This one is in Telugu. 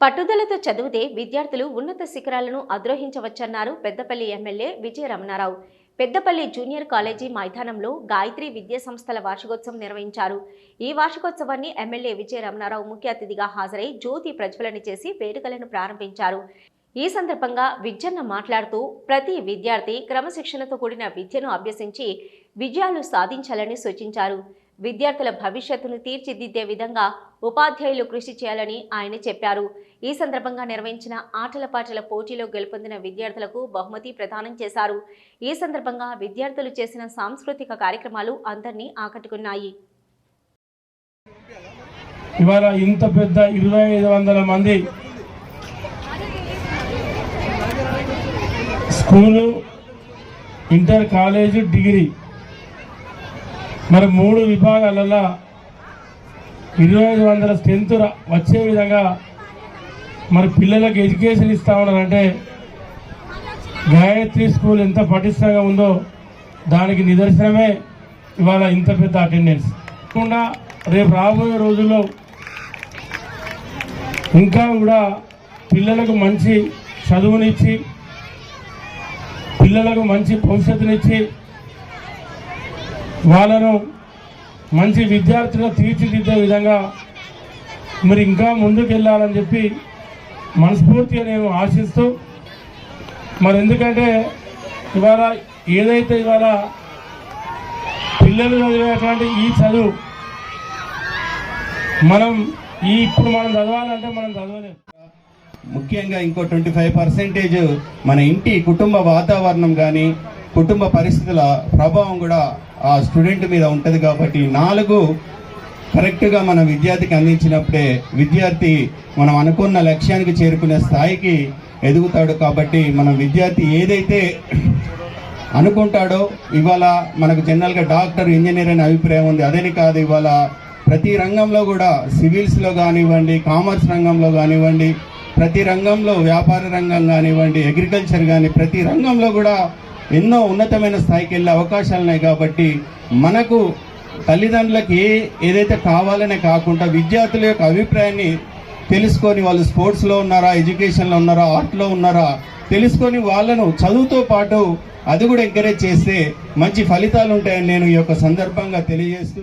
పట్టుదలతో చదివితే విద్యార్థులు ఉన్నత శిఖరాలను అద్రోహించవచ్చన్నారు Peddapalli MLA Vijaya Ramanarao. Peddapalli junior college మైదానంలో గాయత్రి విద్యా సంస్థల వార్షికోత్సవం నిర్వహించారు. ఈ వార్షికోత్సవాన్ని ఎమ్మెల్యే విజయ రమణారావు ముఖ్య అతిథిగా హాజరై జ్యోతి ప్రజ్వలన చేసి వేడుకలను ప్రారంభించారు. ఈ సందర్భంగా విద్యన్న మాట్లాడుతూ ప్రతి విద్యార్థి క్రమశిక్షణతో కూడిన విద్యను అభ్యసించి విజయాలు సాధించాలని సూచించారు. విద్యార్థుల భవిష్యత్తును తీర్చిదిద్దే విధంగా ఉపాధ్యాయులు కృషి చేయాలని ఆయన చెప్పారు. ఈ సందర్భంగా నిర్వహించిన ఆటల పాటల పోటీలో గెలుపొందిన విద్యార్థులకు బహుమతి ప్రదానం చేశారు. ఈ సందర్భంగా విద్యార్థులు చేసిన సాంస్కృతిక కార్యక్రమాలు అందరినీ ఆకట్టుకున్నాయి. ఇవాళ ఇంత పెద్ద ఇరవై ఐదు వందల మంది స్కూలు ఇంటర్ కాలేజ్ డిగ్రీ మరి మూడు విభాగాలలో ఇరవై ఐదు వందల స్ట్రెంత్ వచ్చే విధంగా మరి పిల్లలకు ఎడ్యుకేషన్ ఇస్తా ఉన్నారంటే గాయత్రి స్కూల్ ఎంత పటిష్టంగా ఉందో దానికి నిదర్శనమే ఇవాళ ఇంత పెద్ద అటెండెన్స్. కాకుండా రేపు రాబోయే రోజుల్లో ఇంకా కూడా పిల్లలకు మంచి చదువునిచ్చి పిల్లలకు మంచి భవిష్యత్తునిచ్చి వాళ్ళను మంచి విద్యార్థులుగా తీర్చిదిద్దే విధంగా మరి ఇంకా ముందుకు వెళ్ళాలని చెప్పి మనస్ఫూర్తిగా నేను ఆశిస్తూ మరి ఎందుకంటే ఇవాళ ఏదైతే ఇవాళ పిల్లలు చదివేటువంటి ఈ చదువు మనం ఈ ఇప్పుడు మనం చదవాలంటే మనం చదవలేము ముఖ్యంగా ఇంకో ట్వంటీ ఫైవ్ పర్సెంటేజ్ మన ఇంటి కుటుంబ వాతావరణం కానీ కుటుంబ పరిస్థితుల ప్రభావం కూడా ఆ స్టూడెంట్ మీద ఉంటుంది కాబట్టి నాలుగు కరెక్ట్గా మన విద్యార్థికి అందించినప్పుడే విద్యార్థి మనం అనుకున్న లక్ష్యానికి చేరుకునే స్థాయికి ఎదుగుతాడు కాబట్టి మన విద్యార్థి ఏదైతే అనుకుంటాడో ఇవాళ మనకు జనరల్గా డాక్టర్ ఇంజనీర్ అనే అభిప్రాయం ఉంది. అదేని కాదు ఇవాళ ప్రతి రంగంలో కూడా సివిల్స్లో కానివ్వండి కామర్స్ రంగంలో కానివ్వండి ప్రతి రంగంలో వ్యాపార రంగం కానివ్వండి అగ్రికల్చర్ కానీ ప్రతి రంగంలో కూడా ఎన్నో ఉన్నతమైన స్థాయికి వెళ్ళే అవకాశాలు ఉన్నాయి కాబట్టి మనకు తల్లిదండ్రులకు ఏ ఏదైతే కావాలనే కాకుండా విద్యార్థుల యొక్క అభిప్రాయాన్ని తెలుసుకొని వాళ్ళు స్పోర్ట్స్లో ఉన్నారా ఎడ్యుకేషన్లో ఉన్నారా ఆర్ట్లో ఉన్నారా తెలుసుకొని వాళ్ళను చదువుతో పాటు అది కూడా ఎంకరేజ్ చేస్తే మంచి ఫలితాలు ఉంటాయని నేను ఈ యొక్క సందర్భంగా తెలియజేస్తూ